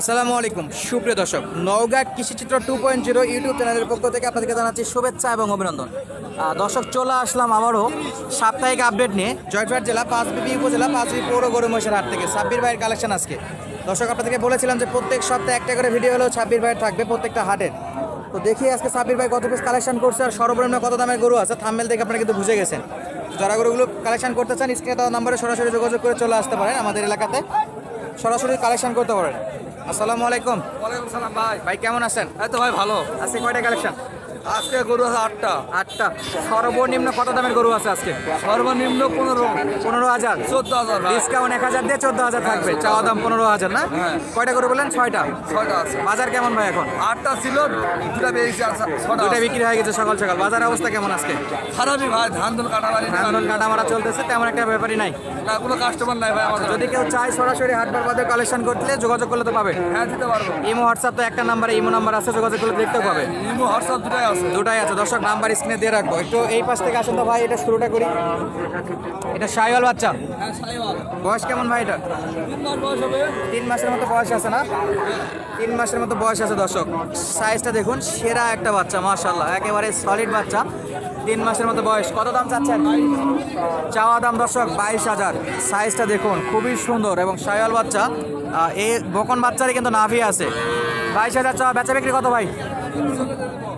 আসসালামু আলাইকুম। সুপ্রিয় দর্শক, Naogaon কৃষিচিত্র two point zero YouTube চ্যানেলের পক্ষ থেকে আপনাদেরকে জানাচ্ছি শুভেচ্ছা এবং অভিনন্দন। দর্শক, চলে আসলাম আবারও সাপ্তাহিক আপডেট নিয়ে জয়পুরহাট জেলা, পাঁচবিবি উপজেলা পাঁচবি পৌর গরু মহিষের হাট থেকে সাব্বির ভাইয়ের কালেকশন আজকে। দর্শক, আপনাদেরকে বলেছিলাম যে প্রত্যেক সপ্তাহে একটা করে ভিডিও হলেও ছাব্বির ভাইয়ের থাকবে প্রত্যেকটা হাটের তো দেখি আজকে সাব্বির ভাই কত পিস কালেকশন করছে আর সর্বনিম্ন কত দামের গরু আছে থাম্বেল দেখে আপনারা কিন্তু বুঝে গেছেন। যারা গরুগুলো কালেকশন করতে চান স্ক্রিনে দেওয়া নাম্বারে সরাসরি যোগাযোগ করে চলে আসতে পারেন আমাদের এলাকাতে। সরাসরি কালেকশন করতে পারেন। আসসালামু আলাইকুম। ওয়ালাইকুম সালাম ভাই। ভাই কেমন আছেন? এই তো ভাই ভালো। আছে কয়টা কালেকশন? আজকে গরু আছে আটটা। আটটা। সর্বনিম্ন কত দামের গরু আছে আজকে? সর্বনিম্ন পনেরো। পনেরো হাজার? চোদ্দ হাজার ডিসকাউন্ট এক হাজার দিয়ে চোদ্দ হাজার থাকবে। চাওয়া দাম পনেরো হাজার না? হ্যাঁ। কয়টা গরু বললেন? ছয়টা? ছয়টা আছে। বাজার কেমন ভাই এখন? আটটা ছিল দুটা দুটা বিক্রি হয়ে গেছে সকাল সকাল। বাজার অবস্থা কেমন আজকে? খারাপই ভাই ধান ধুন কাটা বাড়ি আন্দোলন কাটা মারা চলতেছে তেমন একটা ব্যাপারই নাই। না কোনো কাস্টমার নাই ভাই আমাদের। যদি কেউ চায় সরাসরি হাট বাজারে কালেকশন করতে যোগাযোগ করলে তো পাবে। হ্যাঁ দিতে পারব। ইমো হোয়াটসঅ্যাপ তো একটা নাম্বারে ইমো নাম্বার আছে যোগাযোগ করলে দেখতেও পাবে। ইমো হোয়াটসঅ্যাপ দুটাই আছে। দুটাই আছে। দর্শক, নাম্বার স্ক্রিনে দিয়ে রাখব। একটু এই পাশ থেকে আসুন তো ভাই, এটা শুরুটা করি। এটা সাইওয়াল বাচ্চা। বয়স কেমন ভাই এটা? তিন মাসের মতো বয়স আছে না? তিন মাসের মতো বয়স আছে দর্শক। সাইজটা দেখুন, সেরা একটা বাচ্চা মাশাল্লাহ একেবারে সলিড বাচ্চা। তিন মাসের মতো বয়স। কত দাম চাচ্ছেন? চাওয়া দাম দর্শক, বাইশ হাজার। সাইজটা দেখুন, খুবই সুন্দর এবং সায়াল বাচ্চা। এই বকন বাচ্চারই কিন্তু নাভি আছে। বাইশ হাজার চাওয়া, বেচা বিক্রি কত ভাই?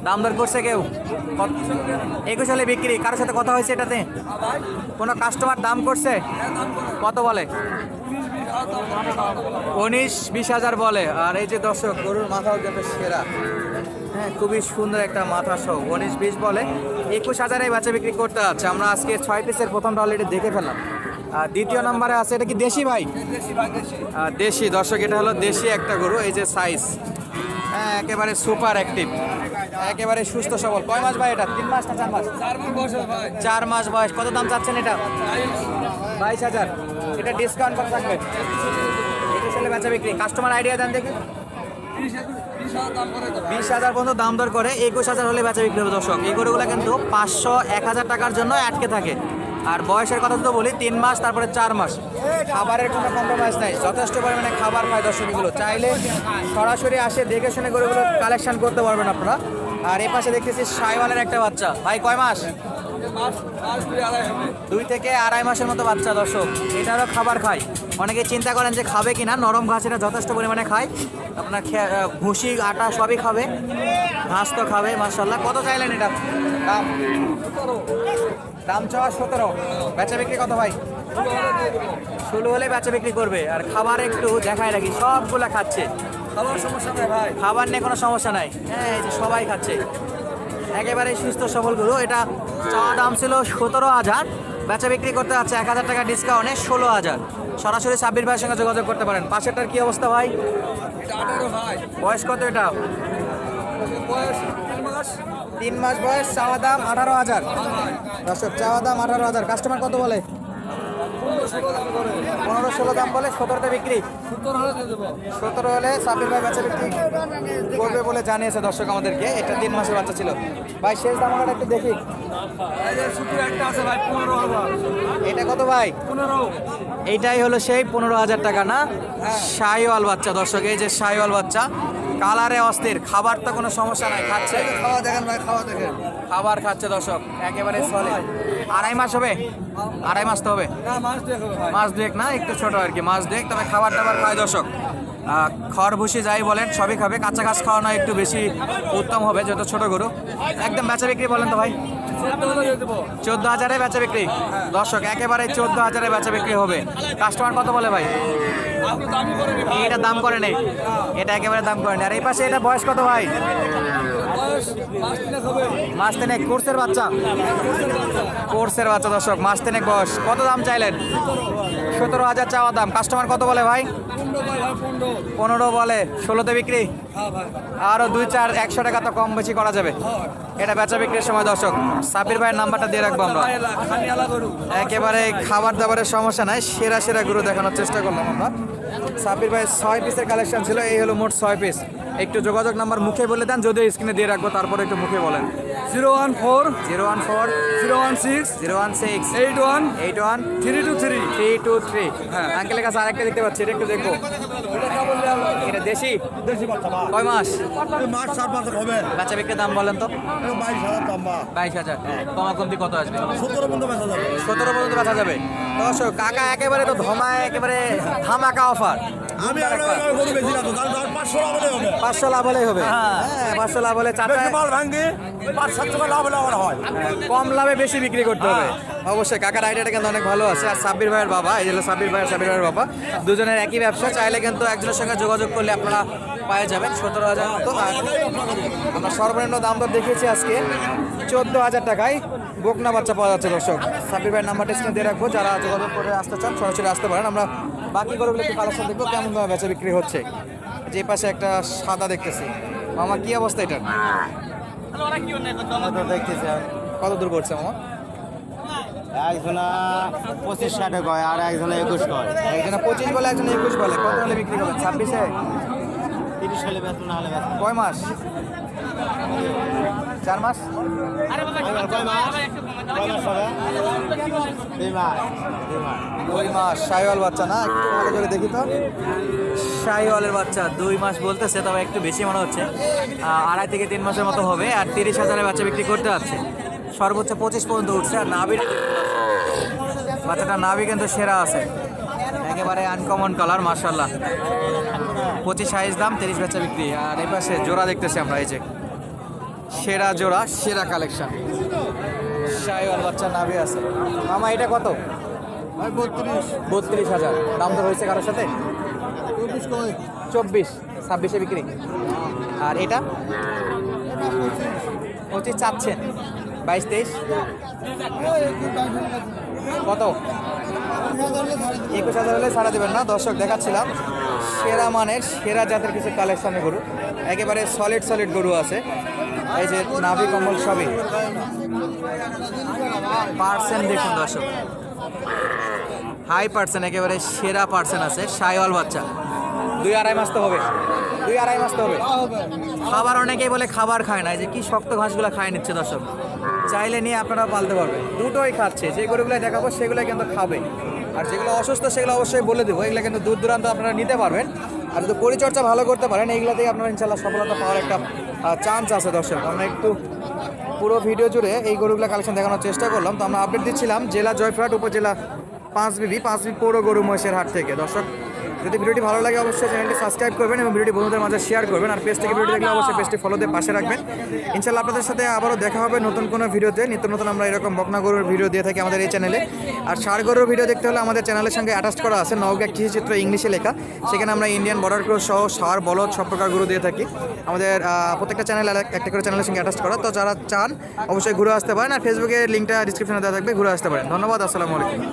দাম দর করছে কেউ? একুশ হলে বিক্রি। কারোর সাথে কথা হয়েছে এটাতে? কোনো কাস্টমার দাম করছে? কত বলে? উনিশ বিশ হাজার বলে। আর এই যে দর্শক গরুর মাথাও কিন্তু সেরা। হ্যাঁ খুবই সুন্দর একটা মাথা সহ। উনিশ বিশ বলে। একুশ হাজারে বাচ্চা বিক্রি করতে যাচ্ছে আমরা আজকে ছয় পিসের প্রথমটা অলরেডি দেখে ফেলাম আর দ্বিতীয় নম্বরে আছে এটা কি দেশি ভাই? দেশি দর্শক এটা হলো দেশি একটা গরু। এই যে সাইজ হ্যাঁ একেবারে সুপার অ্যাক্টিভ। একেবারে সুস্থ সবল। কয় মাস ভাই এটা? তিন মাস না চার মাস? চার মাস বয়স কত দাম চাচ্ছেন এটা? বাইশ হাজার। এটা ডিসকাউন্ট কত থাকবে? একুশ হলে বেচা বিক্রি। কাস্টমার আইডিয়া দেন দেখি। বিশ হাজার পর্যন্ত দাম দর করে একুশ হাজার হলে বেচা বিক্রি হবে দর্শক। এই গরুগুলো কিন্তু পাঁচশো এক হাজার টাকার জন্য আটকে থাকে। আর বয়সের কথা তো বলি তিন মাস তারপরে চার মাস। খাবারের কোনো কম্প্রোমাইজ নাই। যথেষ্ট পরিমাণে খাবার খায় দর্শকগুলো। চাইলে সরাসরি আসে, দেখে শুনে গরুগুলো কালেকশন করতে পারবেন আপনারা। আর এ পাশে দেখতেছি সাইওয়ালের একটা বাচ্চা। ভাই, কয় মাস? দুই থেকে আড়াই মাসের মতো বাচ্চা দর্শক। এটারও খাবার খায়। অনেকে চিন্তা করেন যে খাবে কিনা। নরম ঘাস এটা যথেষ্ট পরিমাণে খায়। আপনার ভুসি, আটা সবই খাবে। ঘাস তো খাবে মার্শাল্লাহ কত চাইলেন এটা? দাম চাওয়া সতেরো। বেচা বিক্রি কত ভাই? ষোলো হলে বেচা বিক্রি করবে। আর খাবার একটু দেখায় রাখি সবগুলা খাচ্ছে। খাবার সমস্যা নেই ভাই। খাবার নিয়ে কোনো সমস্যা নাই। হ্যাঁ এই যে সবাই খাচ্ছে। একেবারে সুস্থ সবল গরু। এটা চাওয়া দাম ছিল সতেরো হাজার। বেচা বিক্রি করতে আছে এক হাজার টাকা ডিসকাউন্টে ষোলো হাজার। সরাসরি সাব্বির ভাইয়ের সঙ্গে যোগাযোগ করতে পারেন। পাশেরটার কি অবস্থা ভাই। বয়স কত এটা? বয়স তিন মাস তিন মাস বয়স চাওয়া দাম আঠারো হাজার। দর্শক চাওয়া দাম আঠারো হাজার। কাস্টমার কত বলে? পনেরো ষোলো দাম বলে সতেরোতে বিক্রি। সতেরো হলে সাব্বির ভাই বেচা বিক্রি করবে বলে জানিয়েছে দর্শক আমাদেরকে। এটা তিন মাসের বাচ্চা ছিল। ভাই শেষ দাম আমরা একটু দেখি। এটা কত ভাই? পনেরো এইটাই হলো সেই পনেরো হাজার টাকা না? সাইওয়াল বাচ্চা দর্শক এই যে সাইওয়াল বাচ্চা। কালারে অস্থির খাবার তো কোনো সমস্যা নাই খাচ্ছে। খাওয়া দেখেন ভাই খাওয়া দেখেন। খাবার খাচ্ছে দর্শক একেবারে সলে আড়াই মাস হবে? আড়াই মাস তো হবে? মাস দুয়েক না? একটু ছোট আর কি মাস দুয়েক তবে খাবার টাবার খায় দর্শক। খড় ভুসি যাই বলেন সবই খাবে। কাঁচা ঘাস খাওয়ানো একটু বেশি উত্তম হবে যত ছোট গরু। একদম বেচা বিক্রি বলেন তো ভাই। চোদ্দ হাজারে বেচা বিক্রি। দর্শক একেবারে চোদ্দ হাজারে বেচা বিক্রি হবে। কাস্টমার কত বলে ভাই? এটা দাম করে নেই। এটা একেবারে দাম করে নেই। আর এই পাশে এটা বয়স কত ভাই? মাস তিনেক। কোর্সের বাচ্চা? কোর্সের বাচ্চা দর্শক মাস তিনেক বয়স। কত দাম চাইলেন? সতেরো হাজার চাওয়া দাম। কাস্টমার কত বলে ভাই? পনেরো ভাই পনেরো। বলে ষোলোতে বিক্রি? হ্যাঁ আরও দুই চার একশো টাকা তো কম বেশি করা যাবে। এটা বেচা বিক্রির সময় দর্শক সাবির ভাইয়ের নাম্বারটা দিয়ে রাখব আমরা। গরু। একেবারে খাবার দাবারের সমস্যা নাই সেরা সেরা গুলো দেখানোর চেষ্টা করলাম আমরা। সাবির ভাই ছয় পিসের কালেকশন ছিল এই হলো মোট ছয় পিস। একটু যোগাযোগ নাম্বার মুখে বলে দেন যদিও স্ক্রিনে দিয়ে রাখব তারপরে একটু মুখে বলেন। Zero one four zero one four zero one six zero one six eight one eight one three two three three two three হ্যাঁ। আঙ্কেলের কাছে আরেকটা দেখতে পাচ্ছি এটা একটু দেখব। এটা দেশি? দেশি বাচ্চা কয় মাস? মাছ চার পাঁচ হবে। বেচা বিক্রির দাম বলেন তো। বাইশ হাজার দাম বাইশ হাজার। কমা কমতি কত আসবে? সতেরো পর্যন্ত বেচা যাবে। সতেরো পর্যন্ত বেচা যাবে। দর্শক কাকা একেবারে তো ধমায় একেবারে ধামাকা অফার আমি গরু বেশি না তো পাঁচশো লাভ হলে হবে। পাঁচশো লাভ হলেই হবে। হ্যাঁ। হ্যাঁ পাঁচশো লাভ হলে বেশি মাল ভাঙ্গি পাঁচ সাতশো লাভ হলে আমার হয়। কম লাভে বেশি বিক্রি করতে হবে। অবশ্যই কাকার আইডিয়াটা কিন্তু অনেক ভালো আছে। আর সাব্বির ভাইয়ের বাবা এই হলো সাব্বির ভাইয়ের সাব্বির ভাইয়ের বাবা দুজনের একই ব্যবসা। চাইলে কিন্তু একজনের সঙ্গে যোগাযোগ করলে আপনারা পেয়ে যাবেন সতেরো হাজার মতো। আর আমরা সর্বনিম্ন দাম দর দেখিয়েছি আজকে চোদ্দ হাজার টাকায়। বকনা বাচ্চা পাওয়া যাচ্ছে দর্শক। সাব্বির ভাইয়ের নাম্বারটা স্ক্রিনে দিয়ে রাখব। যারা যোগাযোগ করে আসতে চান সরাসরি আসতে পারেন। আমরা বাকি গরুগুলো একটু কালেকশন দেখব কেমন দামে বেচা বিক্রি হচ্ছে। যে পাশে একটা সাদা দেখতেছি। মামা কি অবস্থা এটার? দেখতেছি কত দূর করছে মামা? একজনা পঁচিশ ষাটে কয় আর একজনা একুশ কয়। একজনে পঁচিশ বলে একজন একুশ বলে। কত হলে বিক্রি করবেন? ছাব্বিশে? তিরিশ হলে বেতন না হলে বেতন কয় মাস? চার মাস? কয় মাস? কয় মাস হবে? দুই মাস শাইওয়াল বাচ্চা না? একটু ভালো করে দেখি তো। শাইওয়ালের বাচ্চা, দুই মাস বলতেছে, তবে একটু বেশি মনে হচ্ছে। আড়াই থেকে তিন মাসের মতো হবে, আর তিরিশ হাজারের বাচ্চা বিক্রি করতে যাচ্ছে। সর্বোচ্চ পঁচিশ পর্যন্ত উঠছে, আর নাভির বাচ্চাটা নাভি কিন্তু সেরা আছে। একেবারে আনকমন কালার মার্শাল্লাহ পঁচিশ সাইজ দাম, তিরিশ বাচ্চা বিক্রি। আর এই পাশে জোড়া দেখতেছি আমরা, এই যে। সেরা জোড়া, সেরা কালেকশন শাইওয়াল বাচ্চা নাভি আছে। মামা এটা কত? বত্রিশ। বত্রিশ হাজার। দাম তো হয়েছে কারোর সাথে? চব্বিশ ছাব্বিশে বিক্রি। আর এটা? পঁচিশ চাচ্ছেন। বাইশ তেইশ? কত? একুশ হাজার হলে ছাড়া দেবেন না। দর্শক দেখাচ্ছিলাম। সেরা মানের সেরা জাতের কিছু কালেকশনের গরু। একেবারে সলিড সলিড গরু আছে। এই যে নাভি কম্বল সবই। পার্সেন্ট দেখুন দর্শক। হাই পার্সেন্ট, একেবারে সেরা পার্সেন্ট আছে সাইওয়াল বাচ্চা। দুই আড়াই মাস তো হবে। দুই আড়াই মাস তো হবে। খাবার অনেকেই বলে খাবার খায় না যে কি শক্ত ঘাসগুলো খায় নিচ্ছে দর্শক। চাইলে নিয়ে আপনারা পালতে পারবেন। দুটোই খাচ্ছে, যে গরুগুলো দেখাবো সেগুলো কিন্তু খাবে। আর যেগুলো অসুস্থ সেগুলো অবশ্যই বলে দেবো, এগুলো কিন্তু দূর দূরান্ত আপনারা নিতে পারবেন। আর যদি পরিচর্যা ভালো করতে পারেন, এইগুলোতেই আপনারা ইনশাল্লাহ সফলতা পাওয়ার একটা চান্স আছে দর্শক। আমরা একটু পুরো ভিডিও জুড়ে এই গরুগুলো কালেকশন দেখানোর চেষ্টা করলাম। তো আমরা আপডেট দিচ্ছিলাম জেলা জয়ফ্রাট উপজেলা পাঁচ বিবি পাঁচ বিবি পৌর গরু মহিষের হাট থেকে। দর্শক যদি ভিডিওটি ভালো লাগে অবশ্যই চ্যানেলটি সাবস্ক্রাইব করবেন এবং ভিডিওটি বন্ধুদের মাঝে শেয়ার করবেন। আর পেজ থেকে ভিডিও দেখলে অবশ্যই পেজটি ফলো দিয়ে পাশে রাখবেন। ইনশাল্লাহ আপনাদের সাথে আবারও দেখা হবে নতুন কোনো ভিডিওতে। নিত্য নতুন আমরা এরকম বকনা গরুর ভিডিও দিয়ে থাকি আমাদের এই চ্যানেলে আর ষাড় গরুর ভিডিও দেখতে হলে আমাদের চ্যানেলের সঙ্গে অ্যাটাচ করা আছে, নওগাঁ কৃষিচিত্র ইংলিশে লেখা। সেখানে আমরা ইন্ডিয়ান বর্ডার ক্রস সহ ষাড়, বলদ সব প্রকার গরু দিয়ে থাকি। আমাদের প্রত্যেকটা চ্যানেল একটা করে চ্যানেলের সঙ্গে অ্যাটাচ করা। তো যারা চান, অবশ্যই ঘুরে আসতে পারেন। আর ফেসবুকে লিঙ্কটা ডিসক্রিপশনে দেওয়া থাকবে, ঘুরে আসতে পারেন। ধন্যবাদ, আসসালামু আলাইকুম।